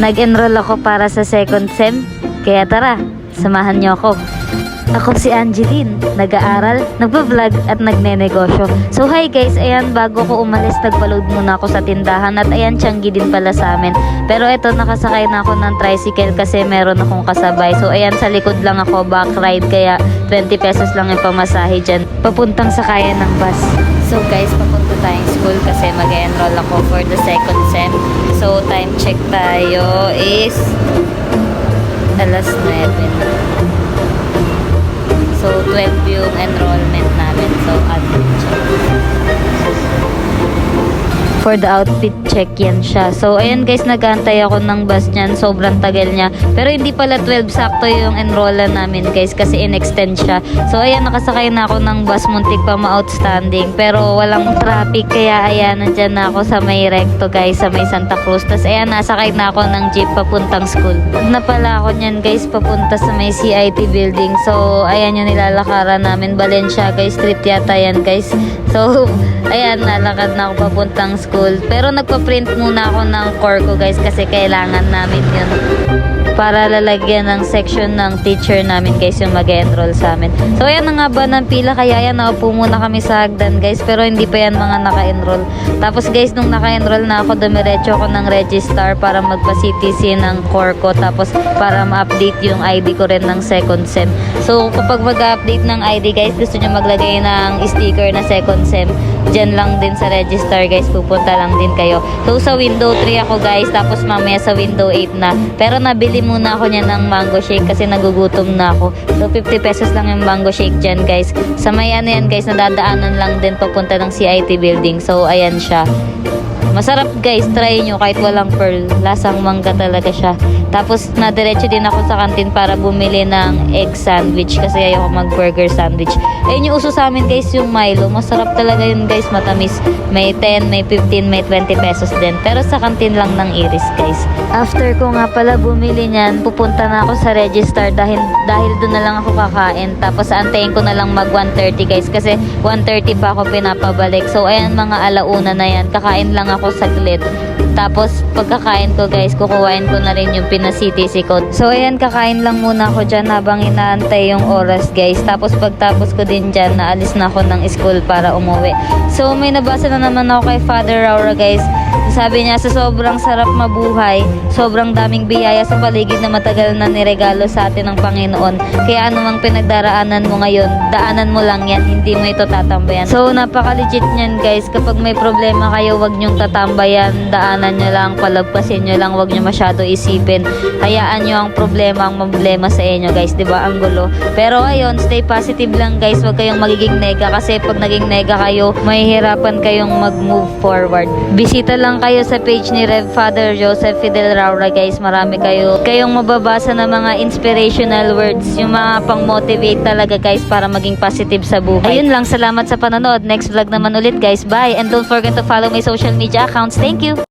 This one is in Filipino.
Nag-enroll ako para sa second sem. Kaya tara, samahan niyo ako. Ako si Angeline, nag-aaral, nagpa-vlog at nagnenegosyo. So hi guys, ayan bago ko umalis nagpa-load muna ako sa tindahan at ayan tiyanggi din pala sa amin. Pero eto nakasakay na ako ng tricycle kasi meron akong kasabay. So ayan sa likod lang ako back ride kaya 20 pesos lang yung pamasahe dyan. Papuntang sakayan ng bus. So guys, papunta tayong school kasi mag-enroll ako for the second sem. So time check tayo is alas 9. So, 12 yung enrollment namin. So, outfit check. For the outfit check yan siya. So, ayan guys, nagantay ako ng bus niyan. Sobrang tagal niya. Pero hindi pala 12 sakto yung enrollan namin guys kasi in-extend siya. So, ayan, nakasakay na ako ng bus. Muntik pa ma-outstanding. Pero walang traffic. Kaya ayan, nandyan na ako sa may recto guys, sa may Santa Cruz. Tapos ayan, nasakay na ako ng jeep papuntang school. Na ako niyan guys, papunta sa may CIT building. So, ayan yung nilalakaran namin. Balenciaga Street yata yan guys. So, ayan, nalakad na ako papuntang school. Pero nagpa-print muna ako ng core ko guys kasi kailangan namin yun para lalagyan ng section ng teacher namin guys yung mag enroll sa amin. So ayan na nga ba ng pila kaya yan naupo muna kami sa hagdan guys pero hindi pa yan mga naka-enroll. Tapos guys nung naka-enroll na ako dumiretso ako ng register para magpa-CTC ng core ko tapos para ma-update yung ID ko rin ng second sem. So kapag mag-update ng ID guys gusto nyo maglagay ng sticker na second sem dyan lang din sa register guys pupunta lang din kayo. So sa window 3 ako guys tapos mamaya sa window 8 na. Pero nabili muna ako niya ng mango shake kasi nagugutom na ako. So 50 pesos lang yung mango shake dyan guys. Sa may ano yan guys nadadaanan lang din papunta ng CIT building. So ayan siya. Masarap guys, try nyo kahit walang pearl. Lasang mangga talaga siya. Tapos nadiretso din ako sa kantin para bumili ng egg sandwich kasi ayoko mag-burger sandwich. Ayun yung uso sa amin guys, yung Milo. Masarap talaga yun guys, matamis. May 10, may 15, may 20 pesos din. Pero sa kantin lang ng Iris guys. After ko nga pala bumili niyan, pupunta na ako sa register dahil dahil doon na lang ako kakain. Tapos antayin ko na lang mag 1.30 guys kasi 1.30 pa ako pinapabalik. So ayan mga alauna na yan. Kakain lang ako saglit. Tapos pagkakain ko guys, kukuhain ko na rin yung pina-CTC code. So ayan, kakain lang muna ako dyan habang inaantay yung oras guys. Tapos pagtapos ko din dyan, naalis na ako ng school para umuwi. So may nabasa na naman ako kay Father Raura guys. Sabi niya, sa sobrang sarap mabuhay, sobrang daming biyaya sa paligid na matagal na niregalo sa atin ng Panginoon. Kaya anumang pinagdaraanan mo ngayon, daanan mo lang yan, hindi mo ito tatambayan. So, napaka-legit niyan guys. Kapag may problema kayo, wag niyong tatambayan, daanan niyo lang, palagpasin niyo lang, wag niyo masyado isipin. Hayaan niyo ang problema, ang problema sa inyo guys, 'di ba? Ang gulo. Pero ayun, stay positive lang guys, wag kayong magiging nega kasi pag naging nega kayo, mahihirapan kayong mag-move forward. Bisita lang kayo sa page ni Rev Father Joseph Fidel Raura guys. Marami kayo kayong mababasa ng mga inspirational words, yung mga pang-motivate talaga guys para maging positive sa buhay. Ayun lang, salamat sa panonood. Next vlog naman ulit guys. Bye! And don't forget to follow my social media accounts. Thank you!